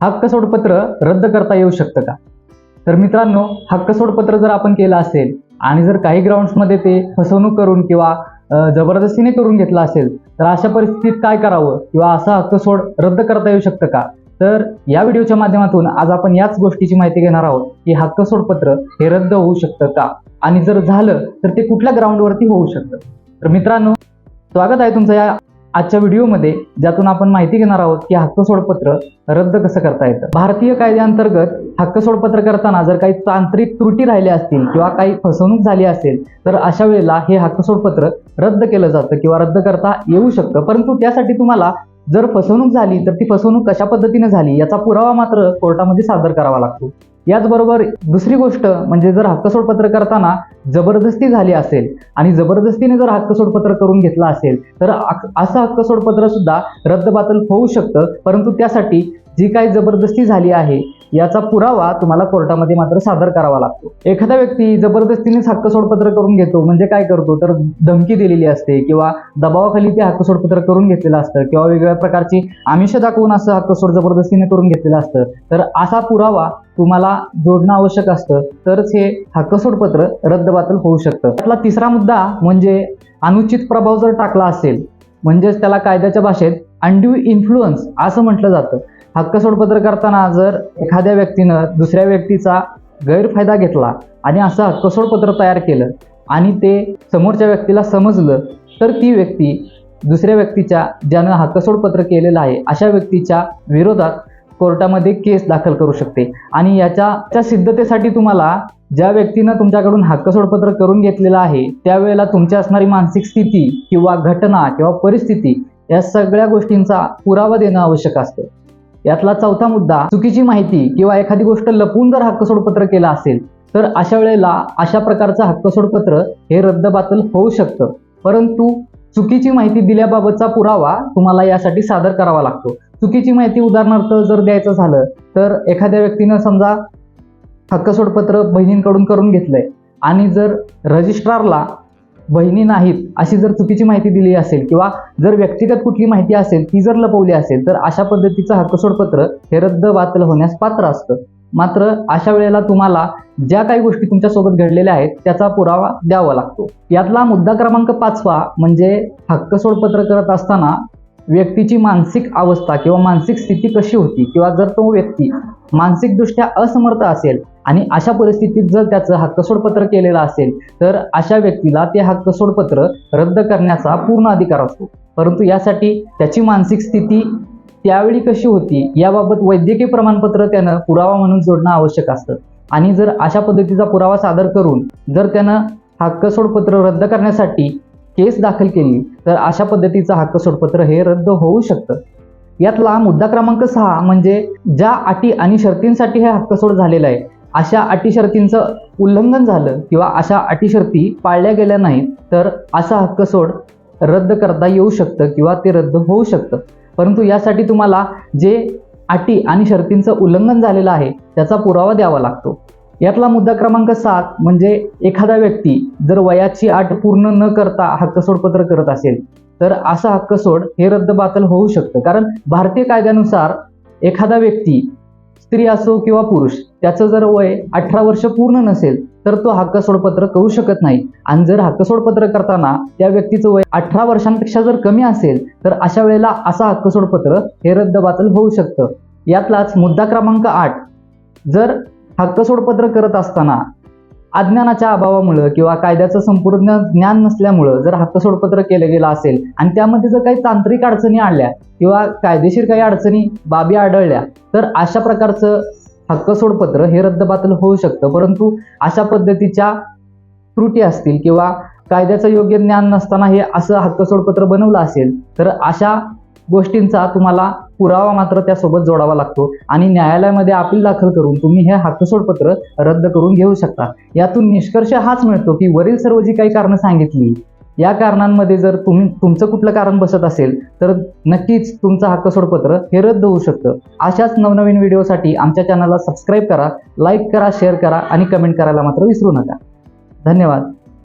हक्क सोडपत्र रद्द करता येऊ शकतं का? तर मित्रांनो हक्क सोडपत्र जर आपण केलं असेल आणि जर काही ग्राउंड्समध्ये ते फसवणूक करून किंवा जबरदस्तीने करून घेतलं असेल तर अशा परिस्थितीत काय करावं किंवा असा हक्क सोड रद्द करता येऊ शकतं का? तर या व्हिडिओच्या माध्यमातून आज आपण याच गोष्टीची माहिती घेणार आहोत की हक्क सोडपत्र हे रद्द होऊ शकतं का? आणि जर झालं तर ते कुठल्या ग्राउंडवरती होऊ शकतं? तर मित्रांनो स्वागत आहे तुमचं या आजच्या व्हिडिओमध्ये ज्यातून आपण माहिती घेणार आहोत की हक्क सोडपत्र रद्द कसं करता येतं. भारतीय कायद्याअंतर्गत हक्क सोडपत्र करताना जर काही तांत्रिक त्रुटी राहिल्या असतील किंवा काही फसवणूक झाली असेल तर अशा वेळेला हे हक्क सोडपत्र रद्द केलं जातं किंवा रद्द करता येऊ शकतं. परंतु त्यासाठी तुम्हाला जर फसवणूक झाली तर ती फसवणूक कशा पद्धतीने झाली याचा पुरावा मात्र कोर्टामध्ये सादर करावा लागतो. याचबरोबर दुसरी गोष्ट म्हणजे जर हक्कसोड पत्र करताना जबरदस्ती झाली असेल आणि जबरदस्तीने जर हक्कसोड पत्र करून घेतला असेल तर असं हक्कसोड पत्र सुद्धा रद्दबातल होऊ शकतं परंतु त्यासाठी जी काही जबरदस्ती झाली आहे याचा पुरावा तुम्हाला कोर्टामध्ये मात्र सादर करावा लागतो. एखादा व्यक्ती जबरदस्तीनेच हक्क सोडपत्र करून घेतो म्हणजे काय करतो? तर धमकी दिलेली असते किंवा दबावाखाली ते हक्क सोडपत्र करून घेतलेलं असतं किंवा वेगवेगळ्या प्रकारची आमिष दाखवून असं हक्क सोड जबरदस्तीने करून घेतलेलं असतं. तर असा पुरावा तुम्हाला जोडणं आवश्यक असतं. तरच हे हक्क सोडपत्र रद्दबातल होऊ शकतं. त्यातला तिसरा मुद्दा म्हणजे अनुचित प्रभाव जर टाकला असेल म्हणजेच त्याला कायद्याच्या भाषेत अनड्यू इन्फ्लुअन्स असं म्हटलं जातं. हक्क सोडपत्र करताना जर एखाद्या व्यक्तीनं दुसऱ्या व्यक्तीचा गैरफायदा घेतला आणि असं हक्क सोडपत्र तयार केलं आणि ते समोरच्या व्यक्तीला समजलं तर ती व्यक्ती दुसऱ्या व्यक्तीच्या ज्यानं हक्क सोडपत्र केलेलं आहे अशा व्यक्तीच्या विरोधात कोर्टामध्ये केस दाखल करू शकते. आणि याच्या त्या सिद्धतेसाठी तुम्हाला ज्या व्यक्तीनं तुमच्याकडून हक्क सोडपत्र करून घेतलेलं आहे त्यावेळेला तुमची असणारी मानसिक स्थिती किंवा घटना किंवा परिस्थिती या सगळ्या गोष्टींचा पुरावा देणं आवश्यक असतं. यातला चौथा मुद्दा चुकीची माहिती किंवा एखादी गोष्ट लपवून जर हक्कसोडपत्र केलं असेल तर अशा वेळेला अशा प्रकारचं हक्कसोडपत्र हे रद्दबातल होऊ शकतं. परंतु चुकीची माहिती दिल्याबाबतचा पुरावा तुम्हाला यासाठी सादर करावा लागतो. चुकीची माहिती उदाहरणार्थ जर द्यायचं झालं तर एखाद्या व्यक्तीनं समजा हक्कसोडपत्र बहिणींकडून करून घेतलंय आणि जर रजिस्ट्रारला बहिणी नाहीत अशी जर चुकीची माहिती दिली असेल किंवा जर व्यक्तिगत कुठली माहिती असेल ती जर लपवली असेल तर अशा पद्धतीचं हक्कसोडपत्र हे रद्द बातल होण्यास पात्र असतं. मात्र अशा वेळेला तुम्हाला ज्या काही गोष्टी तुमच्यासोबत घडलेल्या आहेत त्याचा पुरावा द्यावा लागतो. यातला मुद्दा क्रमांक पाचवा म्हणजे हक्कसोडपत्र करत असताना व्यक्तीची मानसिक अवस्था किंवा मानसिक स्थिती कशी होती किंवा जर तो व्यक्ती मानसिकदृष्ट्या असमर्थ असेल आणि अशा परिस्थितीत जर त्याचं हक्कसोडपत्र केलेलं असेल तर अशा व्यक्तीला ते हक्कसोडपत्र रद्द करण्याचा पूर्ण अधिकार असतो. परंतु यासाठी त्याची मानसिक स्थिती त्यावेळी कशी होती याबाबत वैद्यकीय प्रमाणपत्र त्यानं पुरावा म्हणून जोडणं आवश्यक असतं. आणि जर अशा पद्धतीचा पुरावा सादर करून जर त्यानं हक्कसोडपत्र रद्द करण्यासाठी केस दाखल केली तर अशा पद्धतीचं हक्क सोडपत्र हे रद्द होऊ शकतं. यातला मुद्दा क्रमांक सहा म्हणजे ज्या अटी आणि शर्तींसाठी हे हक्क सोड झालेलं आहे अशा अटी शर्तींचं उल्लंघन झालं किंवा अशा अटी शर्ती पाळल्या गेल्या नाहीत तर असा हक्क सोड रद्द करता येऊ शकतं किंवा ते रद्द होऊ शकतं. परंतु यासाठी तुम्हाला जे अटी आणि शर्तींचं उल्लंघन झालेलं आहे त्याचा पुरावा द्यावा लागतो. यातला मुद्दा क्रमांक सात म्हणजे एखादा व्यक्ती जर वयाची अट पूर्ण न करता हक्कसोडपत्र करत असेल तर असा हक्कसोड हे रद्दबातल होऊ शकतं. कारण भारतीय कायद्यानुसार एखादा व्यक्ती स्त्री असो किंवा पुरुष त्याचं जर वय अठरा वर्ष पूर्ण नसेल तर तो हक्कसोडपत्र करू शकत नाही. आणि जर हक्कसोडपत्र करताना त्या व्यक्तीचं वय अठरा वर्षांपेक्षा जर कमी असेल तर अशा वेळेला असा हक्कसोडपत्र हे रद्दबातल होऊ शकतं. यातलाच मुद्दा क्रमांक आठ. जर हक्कसोड पत्र करत असताना अज्ञानाच्या अभावामुळं किंवा कायद्याचं संपूर्ण ज्ञान नसल्यामुळं जर हक्कसोडपत्र केलं गेलं असेल आणि त्यामध्ये जर काही तांत्रिक अडचणी आणल्या किंवा कायदेशीर काही अडचणी बाबी आढळल्या तर अशा प्रकारचं हक्कसोडपत्र हे रद्दबातल होऊ शकतं. परंतु अशा पद्धतीच्या त्रुटी असतील किंवा कायद्याचं योग्य ज्ञान नसताना हे असं हक्कसोडपत्र बनवलं असेल तर अशा गोष्टींचा तुम्हाला पुरावा मात्र त्यासोबत जोडावा लागतो. आणि न्यायालयामध्ये अपील दाखल करून तुम्ही हे हक्कसोडपत्र रद्द करून घेऊ शकता. यातून निष्कर्ष हाच मिळतो की वरील सर्व जी काही कारणं सांगितली या कारणांमध्ये जर तुम्ही तुमचं कुठलं कारण बसत असेल तर नक्कीच तुमचं हक्कसोडपत्र हे रद्द होऊ शकतं. अशाच नवनवीन व्हिडिओसाठी आमच्या चॅनलला सबस्क्राईब करा लाईक करा शेअर करा आणि कमेंट करायला मात्र विसरू नका. धन्यवाद.